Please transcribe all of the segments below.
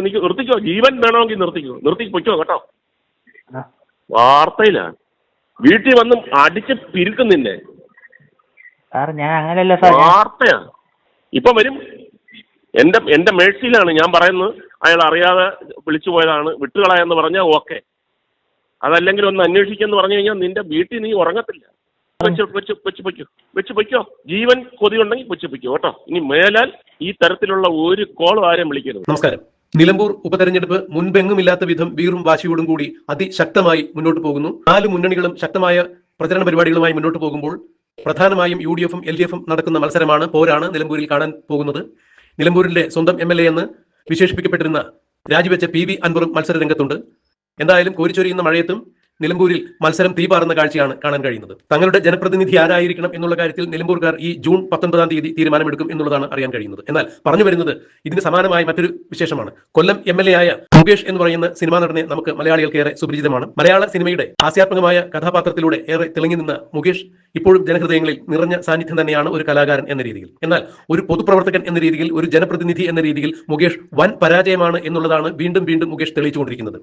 നിർത്ത് നിൽക്കും നിർത്തിക്കോ ജീവൻ വേണമെങ്കിൽ നിർത്തിക്കോ നിർത്തി പൊയ്ക്കോ കേട്ടോ. വാർത്തയിലാണ് വീട്ടിൽ വന്ന് അടിച്ച് പിരിക്കുന്നില്ലേ നിന്നെ. സാർ ഞാൻ അങ്ങനെയല്ല സാർ ഞാൻ- വാർത്തയാ. ഇപ്പൊ വരും. എന്റെ എന്റെ മേഴ്സിയിലാണ് ഞാൻ പറയുന്നത്. അയാൾ അറിയാതെ വിളിച്ചു പോയതാണ്. വിട്ടുകളയെന്ന് പറഞ്ഞാൽ ഓക്കെ. അതല്ലെങ്കിൽ ഒന്ന് അന്വേഷിക്കെന്ന് പറഞ്ഞു കഴിഞ്ഞാൽ നിന്റെ വീട്ടിൽ നീ ഉറങ്ങത്തില്ല. വെച്ച് വെച്ച് വെച്ച് പൊയ്ക്കോ. വെച്ച് പൊയ്ക്കോ. ജീവൻ കൊതിയുണ്ടെങ്കിൽ വെച്ച് പൊയ്ക്കോ കേട്ടോ. ഇനി മേലാൽ ഈ തരത്തിലുള്ള ഒരു കോളും ആരും വിളിക്കരുത്. നമസ്കാരം. നിലമ്പൂർ ഉപതെരഞ്ഞെടുപ്പ് മുൻപെങ്ങുമില്ലാത്ത വിധം വീറും വാശിയോടും കൂടി അതിശക്തമായി മുന്നോട്ട് പോകുന്നു. നാല് മുന്നണികളും ശക്തമായ പ്രചരണ പരിപാടികളുമായി മുന്നോട്ട് പോകുമ്പോൾ പ്രധാനമായും യു ഡി എഫും എൽ ഡി എഫും നടക്കുന്ന മത്സരമാണ് പോരാണ് നിലമ്പൂരിൽ കാണാൻ പോകുന്നത്. നിലമ്പൂരിന്റെ സ്വന്തം എം എൽ എ എന്ന് വിശേഷിപ്പിക്കപ്പെട്ടിരുന്ന രാജിവെച്ച പി വി അൻവറും മത്സര രംഗത്തുണ്ട് എന്തായാലും കോരിച്ചൊരിയുന്ന മഴയത്തും നിലമ്പൂരിൽ മത്സരം തീ പാറുന്ന കാഴ്ചയാണ് കാണാൻ കഴിയുന്നത്. തങ്ങളുടെ ജനപ്രതിനിധി ആരായിരിക്കണം എന്നുള്ള കാര്യത്തിൽ നിലമ്പൂർക്കാർ ഈ ജൂൺ പത്തൊൻപതാം തീയതി തീരുമാനമെടുക്കും എന്നുള്ളതാണ് അറിയാൻ കഴിയുന്നത്. എന്നാൽ പറഞ്ഞു വരുന്നത് ഇതിന് സമാനമായ മറ്റൊരു വിശേഷമാണ്. കൊല്ലം എം എൽ എ ആയ മുകേഷ് എന്ന് പറയുന്ന സിനിമാ നടനെ നമുക്ക് മലയാളികൾക്ക് ഏറെ സുപരിചിതമാണ്. മലയാള സിനിമയുടെ ഹാസ്യാത്മകമായ കഥാപാത്രത്തിലൂടെ ഏറെ തിളങ്ങി നിന്ന മുകേഷ് ഇപ്പോഴും ജനഹൃദയങ്ങളിൽ നിറഞ്ഞ സാന്നിധ്യം തന്നെയാണ് ഒരു കലാകാരൻ എന്ന രീതിയിൽ. എന്നാൽ ഒരു പൊതുപ്രവർത്തകൻ എന്ന രീതിയിൽ ഒരു ജനപ്രതിനിധി എന്ന രീതിയിൽ മുകേഷ് വൻ പരാജയമാണ് എന്നുള്ളതാണ് വീണ്ടും വീണ്ടും മുകേഷ് തെളിയിച്ചുകൊണ്ടിരിക്കുന്നത്.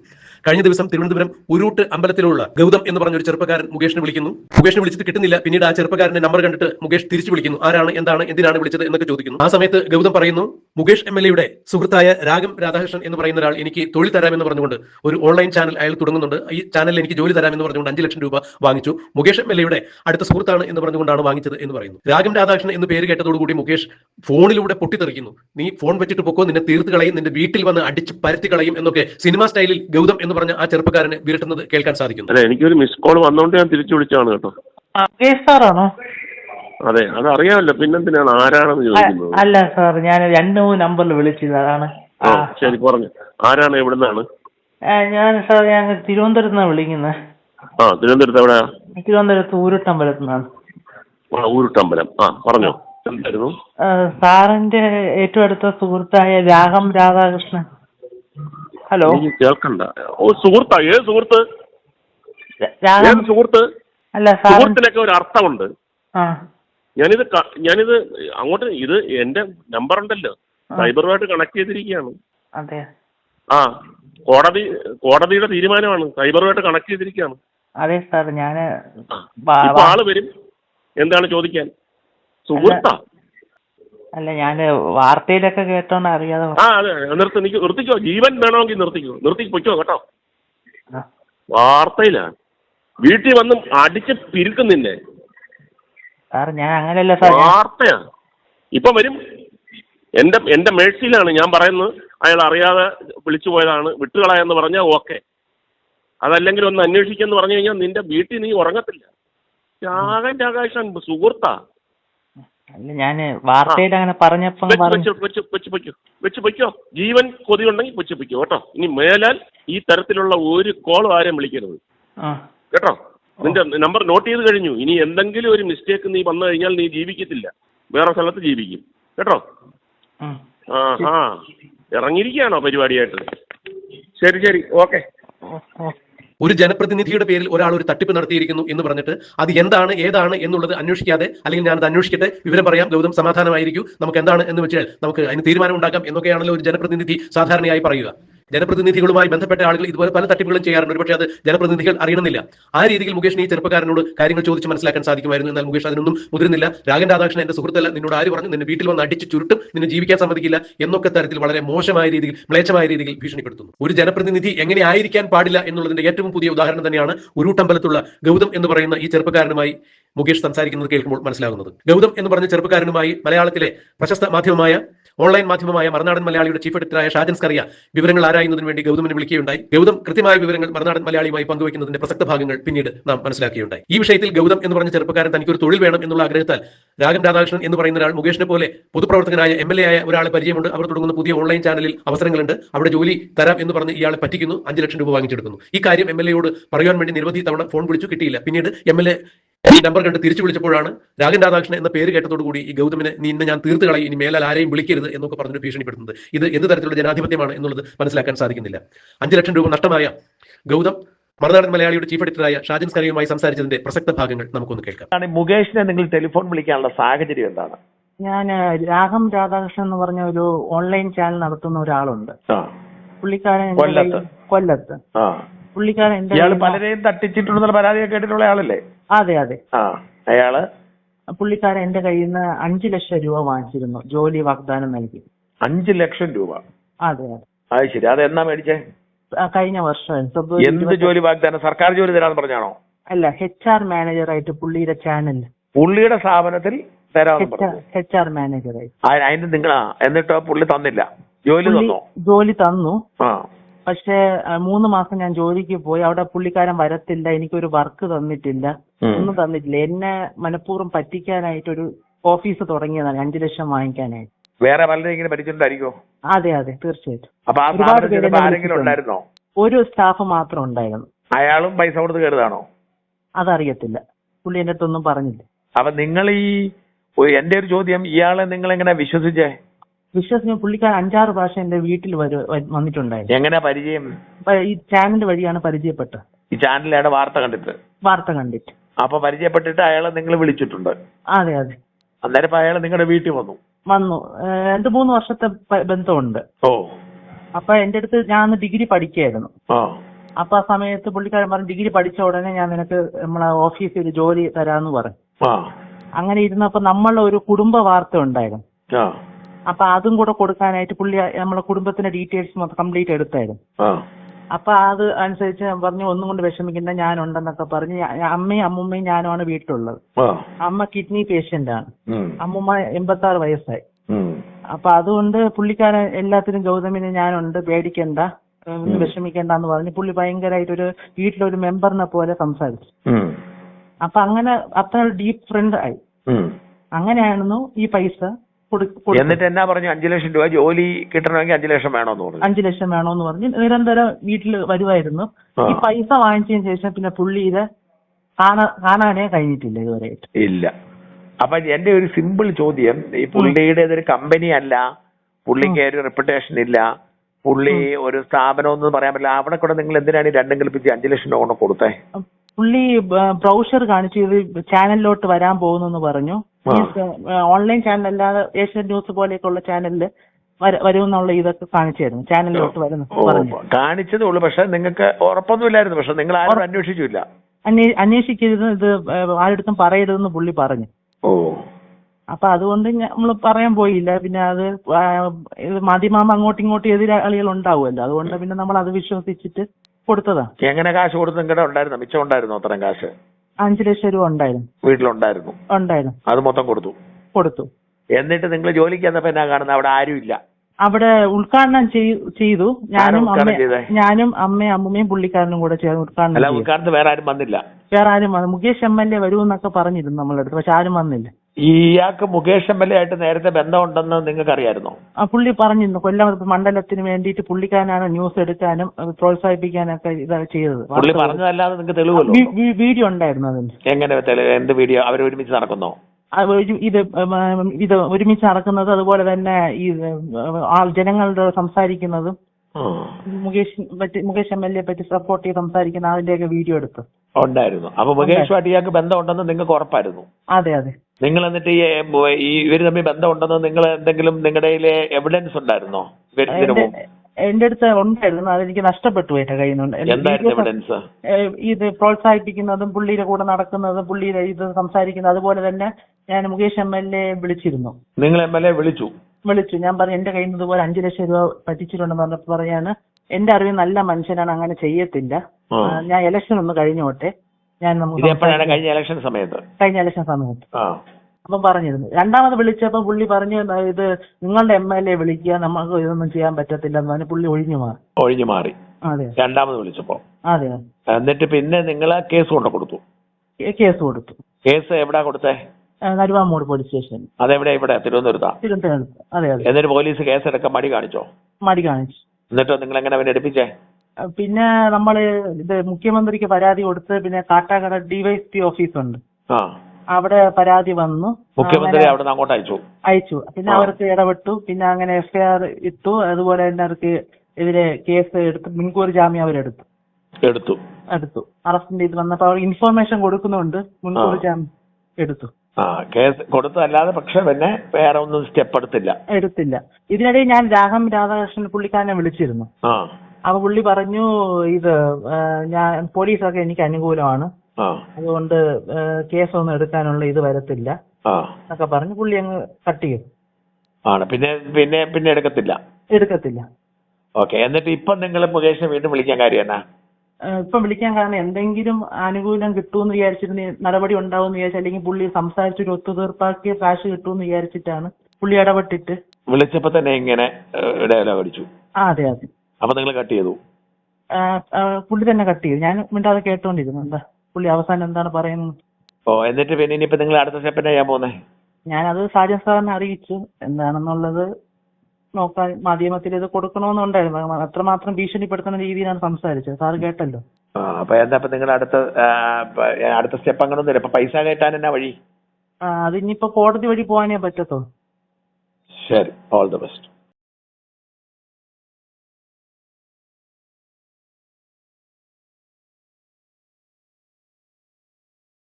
കഴിഞ്ഞ ദിവസം തിരുവനന്തപുരം ഉരൂട്ട് അമ്പലത്തിലുള്ള ഗൗതം എന്ന് പറഞ്ഞ ഒരു ചെറുപ്പക്കാരൻ മുകേഷിനെ വിളിക്കുന്നു. മുകേഷിനെ വിളിച്ചിട്ട് കിട്ടുന്നില്ല. പിന്നീട് ആ ചെറുപ്പക്കാരന്റെ നമ്പർ കണ്ടിട്ട് മുകേഷ് തിരിച്ചു വിളിക്കുന്നു. ആരാണ് എന്താണ് എന്തിനാണ് വിളിച്ചത് എന്നൊക്കെ ചോദിക്കുന്നു. ആ സമയത്ത് ഗൗതം പറയുന്നു മുകേഷ് എം എൽ എയുടെ സുഹൃത്തായ രാഗം രാധാകൃഷ്ണൻ എന്ന് പറയുന്ന ഒരാൾ എനിക്ക് തൊഴിൽ തരാമെന്ന് പറഞ്ഞുകൊണ്ട് ഒരു ഓൺലൈൻ ചാനൽ അയാൾ തുടങ്ങുന്നുണ്ട്. ഈ ചാനലിൽ എനിക്ക് ജോലി തരാമെന്ന് പറഞ്ഞുകൊണ്ട് അഞ്ച് ലക്ഷം രൂപ വാങ്ങിച്ചു. മുകേഷ് എം എൽ എയുടെ അടുത്ത സുഹൃത്താണ് എന്ന് പറഞ്ഞുകൊണ്ടാണ് വാങ്ങിച്ചത് എന്ന് പറയുന്നു. രാഗം രാധാകൃഷ്ണൻ എന്ന് പേര് കേട്ടതോടുകൂടി മുകേഷ് ഫോണിലൂടെ പൊട്ടിത്തെറിക്കുന്നു. നീ ഫോൺ വെച്ചിട്ട് പൊക്കോ നിന്നെ തീർത്ത് കളയും നിന്റെ വീട്ടിൽ വന്ന് അടിച്ച് പരത്തി കളയും എന്നൊക്കെ സിനിമ സ്റ്റൈലിൽ ഗൗതം എന്ന് പറഞ്ഞ ആ ചെറുപ്പക്കാരന് വിരട്ടുന്നത് കേൾക്കാൻ സാധിക്കുന്നു അല്ല എനിക്കൊരു മിസ് കോൾ വന്നോണ്ട് ഞാൻ തിരിച്ചു വിളിച്ചാണ് കേട്ടോ. മുകേഷ് സാറാണോ അതെ അത് അറിയാമല്ലോ പിന്നെന്തിനാണ് ആരാണെന്ന് ചോദിക്കുന്നത്? അല്ല സാർ ഞാൻ രണ്ട് മൂന്ന് നമ്പറിൽ വിളിച്ചത് അതാണ് ആ. ശരി പറഞ്ഞു. ആരാണ് എവിടുന്നാണ്? ഞാൻ സാർ ഞാൻ തിരുവനന്തപുരത്ത് നിന്നാണ് വിളിക്കുന്നത് ആ തിരുവനന്തപുരത്ത് എവിടെയാ? തിരുവനന്തപുരത്ത് ഊരുട്ടമ്പലത്ത് നിന്നാണ് ആ ഊരുട്ടമ്പലം. ആ പറഞ്ഞോ. എന്തായിരുന്നു? സാറിന്റെ ഏറ്റവും അടുത്ത സുഹൃത്തായ രാഗം രാധാകൃഷ്ണൻ. ഹലോ. കേൾക്കണ്ട. ഓ സുഹൃത്താ ഏത് സുഹൃത്ത്? ഏത് സുഹൃത്ത് അല്ല സുഹൃത്തിനൊക്കെ ഒരു അർത്ഥമുണ്ട്. ഞാനിത് ഞാനിത് അങ്ങോട്ട് ഇത് എന്റെ നമ്പർ ഉണ്ടല്ലോ. സൈബറുമായിട്ട് കണക്ട് ചെയ്തിരിക്കുകയാണ്. ആ കോടതി കോടതിയുടെ തീരുമാനമാണ് സൈബറുമായിട്ട് കണക്ട് ചെയ്തിരിക്കുകയാണ്. അതെ സാർ ഞാൻ. ആൾ വരും. എന്താണ് ചോദിക്കാൻ? സുഹൃത്താ? അല്ല ഞാൻ വാർത്തയിലൊക്കെ കേട്ടോണ്ട് അറിയാതെ ആ അതെ നിർത്തി നിർത്തിക്കോ. ജീവൻ വേണമെങ്കിൽ നിർത്തിക്കോ. നിർത്തി പൊയ്ക്കോ കേട്ടോ. വാർത്തയിലാണ് വീട്ടിൽ വന്ന് അടിച്ച് പിരിക്കും നിന്നെ. സാർ ഞാൻ അങ്ങനെയല്ല സാർ ഞാൻ- വാർത്തയാ. ഇപ്പൊ വരും. എന്റെ എന്റെ മേഴ്സിയിലാണ് ഞാൻ പറയുന്നത്. അയാൾ അറിയാതെ വിളിച്ചു പോയതാണ്. വിട്ടുകളയെന്ന് പറഞ്ഞാൽ ഓക്കെ. അതല്ലെങ്കിൽ ഒന്ന് അന്വേഷിക്കുന്ന പറഞ്ഞു കഴിഞ്ഞാൽ നിന്റെ വീട്ടിൽ നീ ഉറങ്ങത്തില്ല. രാഗൻ രാകാശൻ സുഹൃത്താ. അല്ല ഞാൻ വാർത്തയിൽ അങ്ങനെ പറഞ്ഞപ്പോ വെച്ച് പറഞ്ഞു. വെച്ച് വെച്ച് വെച്ച് പൊയ്ക്കോ. ജീവൻ കൊതിയുണ്ടെങ്കിൽ വെച്ച് പൊയ്ക്കോ. കേട്ടോ? ഇനി മേലാൽ ഈ തരത്തിലുള്ള ഒരു കോൾ ആരും വിളിക്കരുത്. കേട്ടോ? നിന്റെ നമ്പർ നോട്ട് ചെയ്ത് കഴിഞ്ഞു. ഇനി എന്തെങ്കിലും ഒരു മിസ്റ്റേക്ക് നീ വന്നു കഴിഞ്ഞാൽ നീ ജീവിക്കത്തില്ല. വേറെ സ്ഥലത്ത് ജീവിക്കും. കേട്ടോ? ആ ആ. ഇറങ്ങിയിരിക്കുകയാണോ പരിപാടിയായിട്ട്? ശരി ശരി. ഓക്കെ. ഒരു ജനപ്രതിനിധിയുടെ പേരിൽ ഒരാൾ ഒരു തട്ടിപ്പ് നടത്തിയിരിക്കുന്നു എന്ന് പറഞ്ഞിട്ട് അത് എന്താണ് ഏതാണ് എന്നുള്ളത് അന്വേഷിക്കാതെ അല്ലെങ്കിൽ ഞാനത് അന്വേഷിക്കട്ടെ. വിവരം പറയാം. ഗൗതം സമാധാനമായിരിക്കും. നമുക്ക് എന്താണ് എന്ന് വെച്ചാൽ നമുക്ക് അതിന് തീരുമാനം ഉണ്ടാക്കാം എന്നൊക്കെയാണല്ലോ ഒരു ജനപ്രതിനിധി സാധാരണയായി പറയുക. ജനപ്രതിനിധികളുമായി ബന്ധപ്പെട്ട ആളുകൾ ഇതുപോലെ പല തട്ടിപ്പുകളും ചെയ്യാറുണ്ട്. ഒരുപക്ഷെ അത് ജനപ്രതിനിധികൾ അറിയണമെന്നില്ല. ആ രീതിയിൽ മുകേഷിന് ഈ ചെറുപ്പക്കാരനോട് കാര്യങ്ങൾ ചോദിച്ച് മനസ്സിലാക്കാൻ സാധിക്കുമായിരുന്നു. എന്നാൽ മുകേഷ് അതിനൊന്നും മുതിരുന്നില്ല. രാഗൻ രാധാകൃഷ്ണൻ എന്റെ സുഹൃത്തല്ല. നിന്നോട് ആര് പറഞ്ഞു? നിന്നെ വീട്ടിൽ വന്ന് അടിച്ച് ചുരുട്ടും നിന്നെ ജീവിക്കാൻ സമ്മതിക്കില്ല എന്നൊക്കെ തരത്തിൽ വളരെ മോശമായ രീതിയിൽ മ്ലേച്ഛമായ രീതിയിൽ ഭീഷണിപ്പെടുത്തുന്നു. ഒരു ജനപ്രതിനിധി എങ്ങനെ ആയിരിക്കാൻ പാടില്ല എന്നുള്ളതിന്റെ ഏറ്റവും പുതിയ ഉദാഹരണം തന്നെയാണ് ഉരുട്ടമ്പലത്തുള്ള ഗൗതം എന്ന് പറയുന്ന ഈ ചെറുപ്പക്കാരനുമായി മുകേഷ് സംസാരിക്കുന്നത് കേൾക്കുമ്പോൾ മനസ്സിലാകുന്നത്. ഗൗതം എന്ന് പറഞ്ഞ ചെറുപ്പക്കാരനുമായി മലയാളത്തിലെ പ്രശസ്ത മാധ്യമമായ ഓൺലൈൻ മാധ്യമമായ മറുനാടൻ മലയാളിയുടെ ചീഫ് എഡിറ്ററായ ഷാജൻ സ്കറിയ വിവരങ്ങൾ ആരായുന്നതിന് വേണ്ടി ഗൗതമിനെ വിളിക്കുകയുണ്ടായി. ഗൗതം കൃത്യമായ വിവരങ്ങൾ മറുനാടൻ മലയാളിയുമായി പങ്കുവയ്ക്കുന്നതിന്റെ പ്രസക്ത ഭാഗങ്ങൾ പിന്നീട് നാം മനസ്സിലാക്കുകയുണ്ടായി. ഈ വിഷയത്തിൽ ഗൗതം എന്ന് പറഞ്ഞ ചെറുപ്പക്കാരൻ തനിക്ക് ഒരു തൊഴിൽ വേണം എന്നുള്ള ആഗ്രഹത്താൽ രാഗം രാധാകൃഷ്ണൻ എന്ന് പറയുന്ന ഒരാൾ മുകേഷിനെ പോലെ പൊതുപ്രവർത്തകനായ എം എൽ എ ആയ ഒരാളെ പരിചയമുണ്ട്. അവർ തുടങ്ങുന്ന പുതിയ ഓൺലൈൻ ചാനലിൽ അവസരങ്ങളുണ്ട്. അവിടെ ജോലി തരാം എന്ന് പറഞ്ഞ് ഇയാളെ പറ്റിക്കുന്നു. അഞ്ച് ലക്ഷം രൂപ വാങ്ങിച്ചെടുക്കുന്നു. ഈ കാര്യം എം എൽ എയോട് പറയാൻ വേണ്ടി നിരവധി തവണ ഫോൺ വിളിച്ചു കിട്ടിയില്ല. പിന്നീട് എം എൽ എ ഈ നമ്പർ കണ്ട് തിരിച്ചു വിളിച്ചപ്പോഴാണ് രാഗൻ രാധാകൃഷ്ണൻ എന്ന പേര് കേട്ടതോടുകൂടി ഈ ഗൗതമിനെ നീ ഇന്ന് ഞാൻ തീർത്ത് കളയും. ഇനി മേലാൽ ആരെയും വിളിക്കരുത് എന്നൊക്കെ പറഞ്ഞൊരു ഭീഷണിപ്പെടുത്തുന്നത്. ഇത് എന്ത് തരത്തിലുള്ള ജനാധിപത്യമാണ് എന്നുള്ളത് മനസ്സിലാക്കാൻ സാധിക്കുന്നില്ല. അഞ്ച് ലക്ഷം രൂപ നഷ്ടമായ ഗൗതം മറുനാടൻ മലയാളിയുടെ ചീഫ് എഡിറ്ററായ ഷാജൻ സ്കറിയുമായി സംസാരിച്ചതിന്റെ പ്രസക്ത ഭാഗങ്ങൾ നമുക്കൊന്ന് കേൾക്കാം. മുകേഷിനെ നിങ്ങൾ ടെലിഫോൺ വിളിക്കാനുള്ള സാഹചര്യം എന്താണ്? ഞാൻ രാഗം രാധാകൃഷ്ണൻ എന്ന് പറഞ്ഞ ഒരു ഓൺലൈൻ ചാനൽ നടത്തുന്ന ഒരാളുണ്ട്. പുള്ളിക്കാരൻ കൊല്ലത്ത്? കൊല്ലത്ത്. ആ. പുള്ളിക്കാരൻ നിന്ന് പലരെയും തട്ടിച്ചിട്ടുണ്ടെന്നുള്ള പരാതിയൊക്കെ കേട്ടിട്ടുള്ള ആളല്ലേ? അതെ അതെ. ആ അയാൾ? പുള്ളിക്കാരൻ എന്റെ കയ്യിൽ നിന്ന് അഞ്ചു ലക്ഷം രൂപ വാങ്ങിച്ചിരുന്നു. ജോലി വാഗ്ദാനം നൽകി. അഞ്ചു ലക്ഷം രൂപ? അതെ അതെ. അത് ശരി. അത് എന്നാ മേടിച്ചേ? കഴിഞ്ഞ വർഷം ഫെബ്രുവരി എന്ത് ജോലി വാഗ്ദാനം? സർക്കാർ ജോലി തരാന്ന് പറഞ്ഞാണോ? അല്ല എച്ച് ആർ മാനേജർ ആയിട്ട് പുള്ളിയുടെ ചാനൽ പുള്ളിയുടെ സ്ഥാപനത്തിൽ തരാമെന്ന് പറഞ്ഞു. എച്ച് ആർ മാനേജർ ആയിട്ട്. അതിന് നിങ്ങളാ. എന്നിട്ടോ പുള്ളി തന്നില്ല. ജോലി തന്നോ? ജോലി തന്നു. ആ. പക്ഷേ മൂന്ന് മാസം ഞാൻ ജോലിക്ക് പോയി. അവിടെ പുള്ളിക്കാരൻ വരത്തില്ല. എനിക്കൊരു വർക്ക് തന്നിട്ടില്ല. ഒന്നും തന്നിട്ടില്ല. എന്നെ മനഃപൂർവം പറ്റിക്കാനായിട്ട് ഒരു ഓഫീസ് തുടങ്ങിയതാണ്. അഞ്ചു ലക്ഷം വാങ്ങിക്കാനായിട്ട്. വേറെ പലരും ഇങ്ങനെ പഠിച്ചിട്ടുണ്ടായിരിക്കോ അതെ അതെ. തീർച്ചയായിട്ടും. ഒരുപാട് പേരെ വിളിച്ചിട്ടുണ്ട്. ഒരു സ്റ്റാഫ് മാത്രം ഉണ്ടായിരുന്നു. അയാളും പൈസ കൊടുത്ത് കയറുതാണോ അതറിയത്തില്ല. പുള്ളി എന്റെ അടുത്തൊന്നും പറഞ്ഞില്ല. അപ്പൊ നിങ്ങൾ ഈ ഒരു- എന്റെ ഒരു ചോദ്യം. ഇയാളെ നിങ്ങൾ എങ്ങനെ വിശ്വസിച്ചേ? വിശ്വസിച്ച് പുള്ളിക്കാരൻ അഞ്ചാറ് പ്രാവശ്യം എന്റെ വീട്ടിൽ വന്നിട്ടുണ്ടായിരുന്നു. എങ്ങനെ പരിചയം? ഈ ചാനൽ വഴിയാണ് പരിചയപ്പെട്ടത്. ഈ ചാനലിലാണ് വാർത്ത കണ്ടിട്ട്? വാർത്ത കണ്ടിട്ട്. അപ്പൊ പരിചയപ്പെട്ടിട്ട് അയാളെ നിങ്ങൾ വിളിച്ചിട്ടുണ്ട്? അതെ അതെ. അന്നേരം ഇപ്പൊ അയാൾ നിങ്ങളുടെ വീട്ടിൽ വന്നു? വന്നു. രണ്ടു മൂന്ന് വർഷത്തെ ബന്ധമുണ്ട്. ഓ. അപ്പൊ എന്റെ അടുത്ത് ഞാൻ ഡിഗ്രി പഠിക്കായിരുന്നു. അപ്പൊ ആ സമയത്ത് പുള്ളിക്കാരൻ പറഞ്ഞു ഡിഗ്രി പഠിച്ച ഉടനെ ഞാൻ നിനക്ക് നമ്മളെ ഓഫീസിൽ ഒരു ജോലി തരാന്ന് പറഞ്ഞു. അങ്ങനെ ഇരുന്നപ്പോ നമ്മളെ ഒരു കുടുംബ വാർത്ത ഉണ്ടായിരുന്നു. അപ്പൊ അതും കൂടെ കൊടുക്കാനായിട്ട് പുള്ളി നമ്മളെ കുടുംബത്തിന്റെ ഡീറ്റെയിൽസ് മൊത്തം കംപ്ലീറ്റ് എടുത്തായിരുന്നു. അപ്പൊ അത് അനുസരിച്ച് പറഞ്ഞു ഒന്നും കൊണ്ട് വിഷമിക്കുന്ന ഞാനുണ്ടെന്നൊക്കെ പറഞ്ഞ് അമ്മയും അമ്മുമ്മയും ഞാനുമാണ് വീട്ടിലുള്ളത്. അമ്മ കിഡ്നി പേഷ്യന്റ് ആണ് അമ്മൂമ്മ എൺപത്തി ആറ് വയസ്സായി. അപ്പൊ അതുകൊണ്ട് പുള്ളിക്കാരൻ എല്ലാത്തിനും ഗൗതമിന് ഞാനുണ്ട് പേടിക്കണ്ട വിഷമിക്കണ്ട എന്ന് പറഞ്ഞ് പുള്ളി ഭയങ്കരമായിട്ടൊരു വീട്ടിലൊരു മെമ്പറിനെ പോലെ സംസാരിച്ചു. അപ്പൊ അങ്ങനെ അത്ര ഡീപ് ഫ്രണ്ട് ആയി. അങ്ങനെയായിരുന്നു ഈ പൈസ. എന്നിട്ട് എന്നാ പറഞ്ഞു? അഞ്ചു ലക്ഷം രൂപ ജോലി കിട്ടണമെങ്കിൽ അഞ്ചു ലക്ഷം വേണോന്ന് പറഞ്ഞു. അഞ്ചു ലക്ഷം വേണോന്ന് പറഞ്ഞു. നിരന്തരം വീട്ടിൽ വരുമായിരുന്നു ഈ പൈസ വാങ്ങിച്ചതിന് ശേഷം പിന്നെ പുള്ളിയുടെ കാണാനേ കഴിഞ്ഞിട്ടില്ല ഇതുവരെ. ഇല്ല. അപ്പൊ എന്റെ ഒരു സിമ്പിൾ ചോദ്യം ഈ പുള്ളിയുടെ ഒരു കമ്പനി അല്ല പുള്ളിക്ക് ഒരു റെപ്യൂട്ടേഷൻ ഇല്ല പുള്ളി ഒരു സ്ഥാപനം ഒന്നും പറയാൻ പറ്റില്ല അവിടെ കൂടെ നിങ്ങൾ എന്തിനാണ് രണ്ടും കൽപ്പിച്ച് അഞ്ചു ലക്ഷം രൂപ കൊടുത്തേ? പുള്ളി ബ്രൗഷർ കാണിച്ചു ഇത് ചാനലിലോട്ട് വരാൻ പോകുന്നു പറഞ്ഞു. ഓൺലൈൻ ചാനൽ അല്ലാതെ ഏഷ്യൻ ന്യൂസ് പോലെയൊക്കെയുള്ള ചാനലിൽ വരുമെന്നുള്ള ഇതൊക്കെ കാണിച്ചായിരുന്നു. ചാനലിലോട്ട് വരുന്നു കാണിച്ചതേ ഉള്ളൂ. പക്ഷെ നിങ്ങൾക്ക് ഉറപ്പൊന്നുമില്ലായിരുന്നു. പക്ഷെ നിങ്ങൾ ആരും അന്വേഷിച്ചില്ല അന്വേ- അന്വേഷിക്കരുത് ഇത് ആരുടെടുത്തും പറയരുതെന്ന് പുള്ളി പറഞ്ഞു. ഓ. അപ്പൊ അതുകൊണ്ട് നമ്മൾ പറയാൻ പോയില്ല. പിന്നെ അത് മാധ്യമം അങ്ങോട്ടും ഇങ്ങോട്ടും എതിരാളികൾ ഉണ്ടാവുമല്ലോ. അതുകൊണ്ട് പിന്നെ നമ്മൾ അത് വിശ്വസിച്ചിട്ട് കൊടുത്തതാ. എങ്ങനെ കാശ് കൊടുത്തു നിങ്ങളുടെ ഉണ്ടായിരുന്നോ? മിച്ചം ഉണ്ടായിരുന്നോ അത്രയും കാശ്? അഞ്ചു ലക്ഷം രൂപ ഉണ്ടായിരുന്നു. വീട്ടിലുണ്ടായിരുന്നു. ഉണ്ടായിരുന്നു. അത് മൊത്തം കൊടുത്തു. കൊടുത്തു. എന്നിട്ട് നിങ്ങൾ ജോലിക്ക് വന്നപ്പോ എന്നാ കാണുന്നത് അവിടെ ആരും ഇല്ല അവിടെ ഉദ്ഘാടനം ചെയ്- ചെയ്തു. ഞാനും അമ്മ ഞാനും അമ്മയും അമ്മയും പുള്ളിക്കാരനും കൂടെ ചേർന്ന് ഉദ്ഘാടനം ഉദ്ഘാടനത്തിന് വേറെ ആരും വന്നില്ല. വേറെ ആരും വന്നു മുകേഷ് എം എൽ എ വരുമെന്നൊക്കെ പറഞ്ഞിരുന്നു നമ്മളടുത്ത് പക്ഷെ ആരും വന്നില്ല. ഇയാൾക്ക് മുകേഷ് എം എൽ എ ആയിട്ട് നേരത്തെ ബന്ധമുണ്ടെന്ന് നിങ്ങൾക്ക് അറിയായിരുന്നോ ആ പുള്ളി പറഞ്ഞിരുന്നു. കൊല്ലം മണ്ഡലത്തിന് വേണ്ടിയിട്ട് പുള്ളിക്കാനാണ് ന്യൂസ് എടുക്കാനും പ്രോത്സാഹിപ്പിക്കാനൊക്കെ ഇതാണ് ചെയ്തത്. പുള്ളി പറഞ്ഞതല്ലാതെ നിങ്ങൾക്ക് തെളിവല്ലോ വീഡിയോ ഉണ്ടായിരുന്നു അതിന്. എങ്ങനെ തെളിവ് എന്ത് വീഡിയോ? അവർ ഒരുമിച്ച് നടക്കുന്നോ? ഇത് ഇത് ഒരുമിച്ച് നടക്കുന്നത് അതുപോലെ തന്നെ ഈ ജനങ്ങളുടെ സംസാരിക്കുന്നതും മുകേഷ് പറ്റി മുകേഷ് എം എൽ എ പറ്റി സപ്പോർട്ട് ചെയ്ത് സംസാരിക്കുന്ന അതിന്റെയൊക്കെ വീഡിയോ എടുത്തു. ഉണ്ടായിരുന്നു. അപ്പൊ മുകേഷുമായിട്ട് ഇയാൾക്ക് ബന്ധമുണ്ടെന്ന് നിങ്ങൾക്ക് ഉറപ്പായിരുന്നു. അതെ അതെ. നിങ്ങൾ എന്നിട്ട് ഈ ഈ ഇവർ തമ്മിൽ ബന്ധമുണ്ടെന്ന് നിങ്ങൾ എന്തെങ്കിലും നിങ്ങളുടെ എവിഡൻസ് ഉണ്ടായിരുന്നോ? എന്റെ മുമ്പ്. എന്റെ അടുത്ത് ഉണ്ടായിരുന്നു. അതെനിക്ക് നഷ്ടപ്പെട്ടു എന്റെ കയ്യിൽ നിന്ന്. ഇത് പ്രോത്സാഹിപ്പിക്കുന്നതും പുള്ളിയുടെ കൂടെ നടക്കുന്നതും പുള്ളിയുടെ ഇത് സംസാരിക്കുന്നത് അതുപോലെ തന്നെ ഞാൻ മുകേഷ് എം എൽ എ വിളിച്ചിരുന്നു. നിങ്ങൾ എം എൽ എ വിളിച്ചു. വിളിച്ചു. ഞാൻ പറഞ്ഞു എന്റെ കയ്യിൽ നിന്ന് ഇതുപോലെ അഞ്ചു ലക്ഷം രൂപ പറ്റിച്ചിട്ടുണ്ടെന്ന് പറഞ്ഞപ്പോ പറയാണ് എന്റെ അറിവിൽ നല്ല മനുഷ്യനാണ് അങ്ങനെ ചെയ്യത്തില്ല. ഞാൻ ഇലക്ഷൻ ഒന്ന് കഴിഞ്ഞോട്ടെ. ഞാൻ നമുക്ക് കഴിഞ്ഞ ഇലക്ഷൻ സമയത്ത്? കഴിഞ്ഞ ഇലക്ഷൻ സമയത്ത്. അപ്പം പറഞ്ഞിരുന്നു. രണ്ടാമത് വിളിച്ചപ്പോ പുള്ളി പറഞ്ഞു ഇത് നിങ്ങളുടെ എം എൽ എ വിളിക്കുക നമുക്ക് ഇതൊന്നും ചെയ്യാൻ പറ്റത്തില്ല എന്ന് പറഞ്ഞു പുള്ളി ഒഴിഞ്ഞു മാറി. ഒഴിഞ്ഞു മാറി. അതെ. രണ്ടാമത് വിളിച്ചപ്പോ. അതെ. എന്നിട്ട് പിന്നെ നിങ്ങൾ കേസ് കൊണ്ടു കൊടുത്തു. കേസ് കൊടുത്തു. കേസ് എവിടാ കൊടുത്തേ? നരുവാമൂട് കരുവാമൂട് പോലീസ് സ്റ്റേഷൻ അതെവിടെ ഇവിടെ? തിരുവനന്തപുരത്താ? തിരുവനന്തപുരത്ത്. അതെ അതെ. എന്നിട്ട് പോലീസ് കേസ് കേസെടുക്കാൻ മടി കാണിച്ചോ? മടി കാണിച്ചു. എന്നിട്ടോ നിങ്ങൾ എങ്ങനെ അവനെ എടുപ്പിച്ചേ? പിന്നെ നമ്മൾ ഇത് മുഖ്യമന്ത്രിക്ക് പരാതി കൊടുത്ത് പിന്നെ കാട്ടാക്കട ഡിവൈഎസ്പി ഓഫീസ് ഉണ്ട്. ആ. അവിടെ പരാതി വന്നു. മുഖ്യമന്ത്രി അവിടെ നിന്ന് അങ്ങോട്ട് അയച്ചു. അയച്ചു. പിന്നെ. അവർക്ക് ഇടപെട്ടു. പിന്നെ അങ്ങനെ എഫ്ഐആർ ഇട്ടു. അതുപോലെ തന്നെ അവർക്ക് എതിരെ കേസ് എടുത്ത് മുൻകൂർ ജാമ്യം അവരെടുത്തു. എടുത്തു. എടുത്തു. അറസ്റ്റിന്റെ ഇത് വന്നപ്പോ അവർ ഇൻഫോർമേഷൻ കൊടുക്കുന്നുണ്ട്. മുൻകൂർ. ജാമ്യം എടുത്തു. ആ കേസ് കൊടുത്തതല്ലാതെ പക്ഷെ പിന്നെ വേറെ ഒന്നും സ്റ്റെപ്പ് എടുത്തില്ല. എടുത്തില്ല. ഇതിനിടയിൽ ഞാൻ രാഘം രാധാകൃഷ്ണൻ പുള്ളിക്കാരനെ വിളിച്ചിരുന്നു. ആ. അപ്പൊ പുള്ളി പറഞ്ഞു ഇത് ഞാൻ പോലീസൊക്കെ എനിക്ക് അനുകൂലമാണ്. ആ. അതുകൊണ്ട് കേസൊന്നും എടുക്കാനുള്ള ഇത് വരത്തില്ല ആ. എന്നൊക്കെ പറഞ്ഞു പുള്ളി അങ്ങ് കട്ട് ചെയ്തു. ആണ്. പിന്നെ പിന്നെ പിന്നെ എടുക്കത്തില്ല. എടുക്കത്തില്ല. ഓക്കെ. എന്നിട്ട് ഇപ്പൊ നിങ്ങൾ മുകേഷിനെ വീണ്ടും വിളിക്കാൻ കാര്യം എന്നാ? ഇപ്പം വിളിക്കാൻ കാരണം എന്തെങ്കിലും ആനുകൂല്യം കിട്ടുമെന്ന് വിചാരിച്ചിരുന്ന നടപടി ഉണ്ടാവുമെന്ന് വിചാരിച്ചു അല്ലെങ്കിൽ പുള്ളി സംസാരിച്ചൊരു ഒത്തുതീർപ്പാക്കിയ കാശ് കിട്ടുമെന്ന് വിചാരിച്ചിട്ടാണ് പുള്ളി ഇടപെട്ടിട്ട്. വിളിച്ചപ്പോ തന്നെ ഇങ്ങനെ ഡയലോഗ് അടിച്ചു ആ അതെ അതെ. അപ്പൊ നിങ്ങൾ കട്ട് ചെയ്തു. പുള്ളി തന്നെ കട്ട് ചെയ്തു. ഞാൻ മിണ്ടാതെ കേട്ടോണ്ടിരുന്നു. എന്താ പുള്ളി അവസാനം എന്താണ് പറയുന്നത്? ഓ എന്നിട്ട് പിന്നെ ഇനിയിപ്പോ നിങ്ങൾ അടുത്ത സ്റ്റെപ്പ് എന്നാ ചെയ്യാൻ പോകുന്നേ ഞാനത് സാജൻ സാറിനെ അറിയിച്ചു. എന്താണെന്നുള്ളത് നോക്കാൻ മാധ്യമത്തിൽ ഇത് കൊടുക്കണമെന്നുണ്ടായിരുന്നു. അത്രമാത്രം ഭീഷണിപ്പെടുത്തുന്ന രീതിയിലാണ് സംസാരിച്ചത്. സാർ കേട്ടല്ലോ. അപ്പൊ എന്താ ഇപ്പൊ നിങ്ങൾ അടുത്ത അടുത്ത സ്റ്റെപ്പ് അങ്ങനെ ഒന്നുമില്ല ഇപ്പൊ പൈസ കയറ്റാൻ എന്നാ വഴി? അതിനിപ്പോ കോടതി വഴി പോകാനേ പറ്റത്തോ ശരി ഓൾ ദി ബെസ്റ്റ്